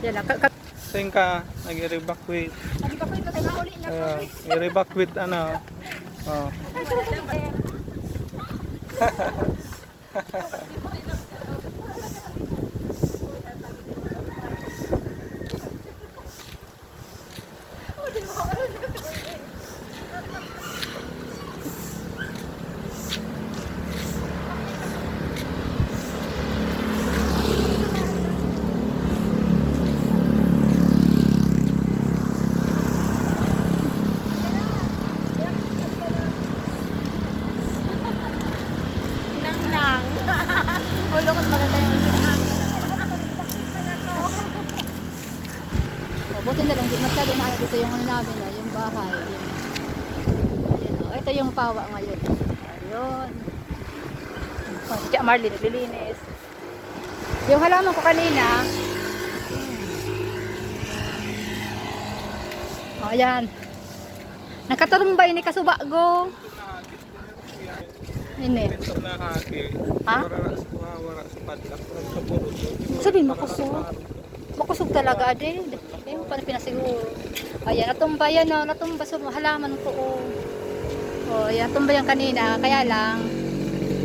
Yan lang. Ka- Saan ka nag-evacuate? Po ito tayo uli na. I-evacuate ano? Oh. Nang nang. Ulo ko maganda yung Oh, buti na lang, di dito yung ano namin, ah, yung bahay. Yung, oh. Ito yung pawa ngayon. Ayun. Oh, si Tia Marlene, naglilinis. Yung halaman ko kanina, oh, ayan. Nakatarumbay ni Kasubago. Ini. Ito na kaki. Ha? Sabihin mo kusog. Makusog talaga ade. Pa pinasiguro. Ayan, natumba yan o. Natumba sa halaman ko o. O, ayan, natumba yan kanina. Kaya lang,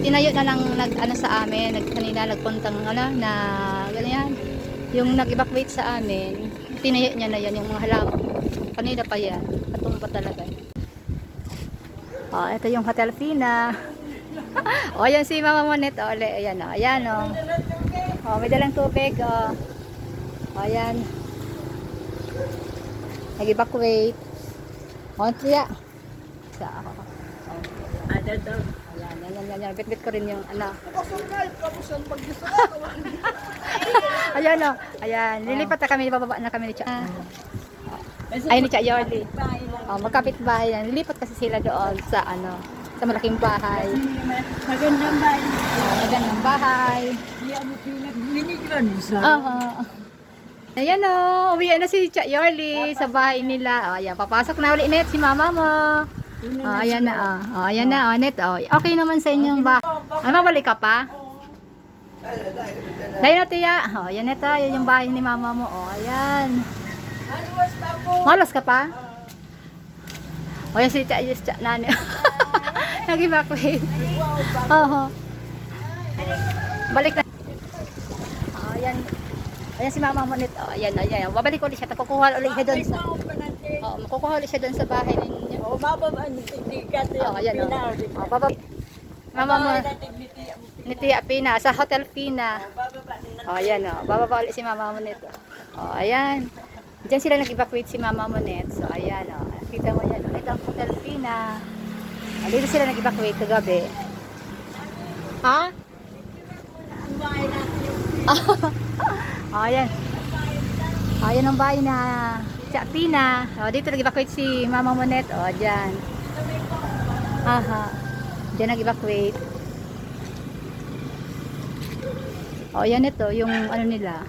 tinayo na lang nag, ano sa amin. Nag, kanina nagpuntang ano, na, ganyan. Yung nag-evacuate sa amin, tinayo niya na yan yung mga halaman. Kanina pa yan. Natumba talaga. O, ito yung Hotel Pina. o, ayan si Mama Monet. O, uli, ayan o. Ayan o. Oh, may dalang tubig. Oh. Oh, ayan. Nag-evacuate. Oh, tiya. Sa ako. Oh. Ada daw. Ayan, yan, yan, yan, yan. Bit-bit ko rin yung ano. ayan o. Ayan. Lilipat na kami. Bababa na kami ni Cha. Ay, ni Cha Yordi. Oh, magkapit bahay yan. Lilipat kasi sila doon sa ano sa malaking bahay. Magandang bahay. Oh, magandang bahay. Di mo pinag-minigran sa. Aha. Ayan o, uwi na si Cha Yorli sa bahay nila. O, ayan, papasok na ulit net si mama mo. O, ayan na, o. O, ayan na, o, net, o. Okay naman sa inyong bahay. Ay, mabalik ka pa? Dahil na, tiya. O, ayan net, o. Yan yung bahay ni mama mo. O, ayan. Malas ka pa? O, yan si Cha, yes, Cha, nani. Nag-evacuate. Oo. Balik na. O, ayan. Ayan si mama mo nito. Ayan, ayan. Babalik ulit siya. Kukuha ulit siya doon sa... Oo, makukuha ulit siya doon sa bahay ninyo. O mababa ni tigat Oo, ayan o. Oh, baba. Mama mo, ni Tia Pina, sa Hotel Pina. Oh, ayan o. Bababa ulit si mama mo nito. Oh, ayan. Diyan sila nag-evacuate si mama mo net. So, ayan o. Kita mo yan. Ito ang Hotel Pina. Oh, dito sila nag-evacuate kagabi. Ha? Oh, ayan. Ayan ang bahay na Chapina. Oh, dito nag-evacuate si Mama Monet. Oh, dyan. Aha. Dyan nag-evacuate. Oh, yan ito. Yung ano nila.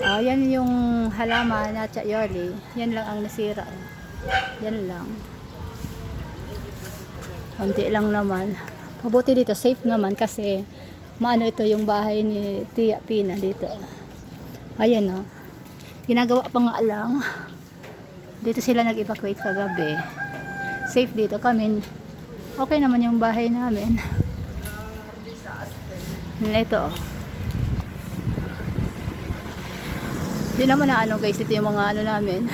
Oh, yan yung halaman na Chayoli. Yan lang ang nasira. Yan lang. Konti lang naman. Mabuti dito. Safe naman kasi maano ito yung bahay ni Tia Pina dito. Ayan o. Ginagawa pa nga lang. Dito sila nag-evacuate kagabi. Safe dito kami. Okay naman yung bahay namin. Ito. oh. Di naman na ano guys, ito yung mga ano namin.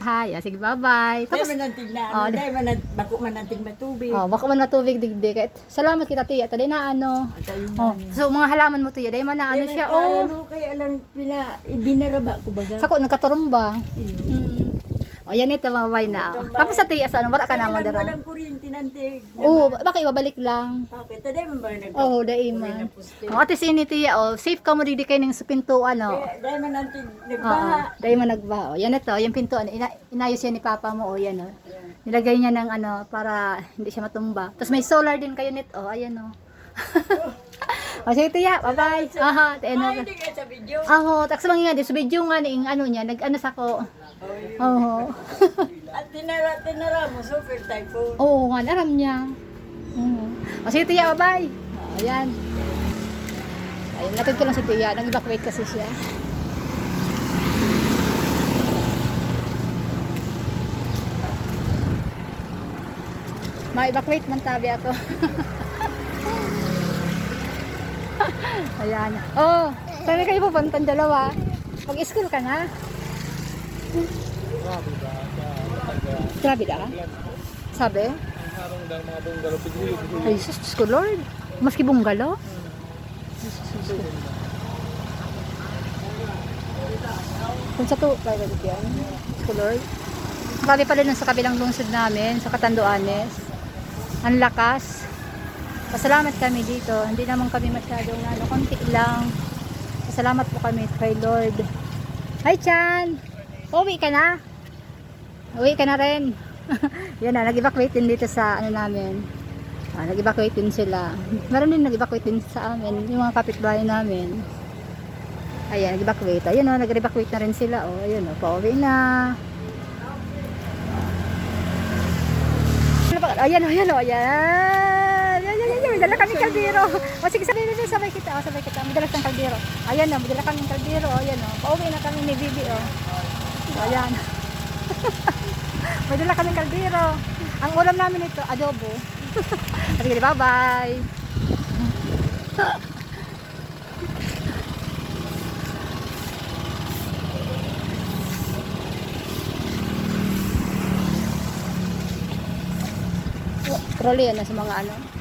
Hi, ah, sige bye-bye. Dahil Tapos, man ang tignan. Oh, Dahil man ang bako man ang tigmatubig. oh, baka man matubig digdig. Kahit Salamat kita tiya. Tadi na ano. At ayun Oh, na. so mga halaman mo tiya, dahil man na ano siya. Oh, Ano kaya alam pina ibinaraba ko baga. sako nagkaturumba. Iyo. Mm. O yan ito mabay na. Tapos sa tiya sa ano, wala ka naman Walang- dara. Walang kuryente nantig. Oo, baka ibabalik lang. Bakit? Dahil man ba nag- Oo, oh, dahil man. O ate sini tiya, oh, safe ka mo didi kay ning sa pintuan. Kaya Dahil man nantig Oo, nagbaha. dahil man nagbaha. O, yan ito, yung pintuan, ina inayos yan ni papa mo, o yan o. Nilagay niya ng ano, para hindi siya matumba. Tapos may solar din kayo nito, o, ayan o. o, sige tiya, bye-bye. Aha, tayo Ay, hindi ka sa video. Ako, taksa lang nga sa video nga ni ano niya, nag-ano sa ko. Oo. At tinara, tinara mo, super typhoon. Oo nga, aram niya. Oo. O sige tiya, bye. O, ayan. Latid ko lang si Tia. Nag-evacuate kasi siya. Ma-evacuate man tabi ako. Ayan. Oh, saan kayo pupunta dalawa? Mag-school ka na? Grabe ka? Sabi? Ay, sus, Diyos ko Lord. Maski bunggalo? Kung sa to, dito yan. Diyos ko Lord. Grabe pala nun sa kabilang lungsod namin, sa Katanduanes. Ang lakas. Pasalamat kami dito. Hindi naman kami masyadong ano, konti lang. Pasalamat po kami kay Lord. Hi, Chan! Uwi ka na? Uwi ka na rin. Yan na, nag-evacuate din dito sa ano namin. Ah, nag-evacuate din sila. Meron din nag-evacuate din sa amin, yung mga kapitbahay namin. Ayan, nag-evacuate. Ayun o, nag-evacuate na rin sila. O, ayun o, pauwi na. Ano? Ayan o, ayan o, ayan. Ayan, ayan, ayan. May dala kami kaldero. O, sige, sabay na sabay kita. O, sabay kita. May dala kang kaldero. Ayan o, may dala kami kaldero. Ayan o. Pauwi na kami ni Bibi o. Ayan. may dala kami kaldero. Ang ulam namin ito, adobo. Sige, bye-bye. Trolley yan sa mga ano.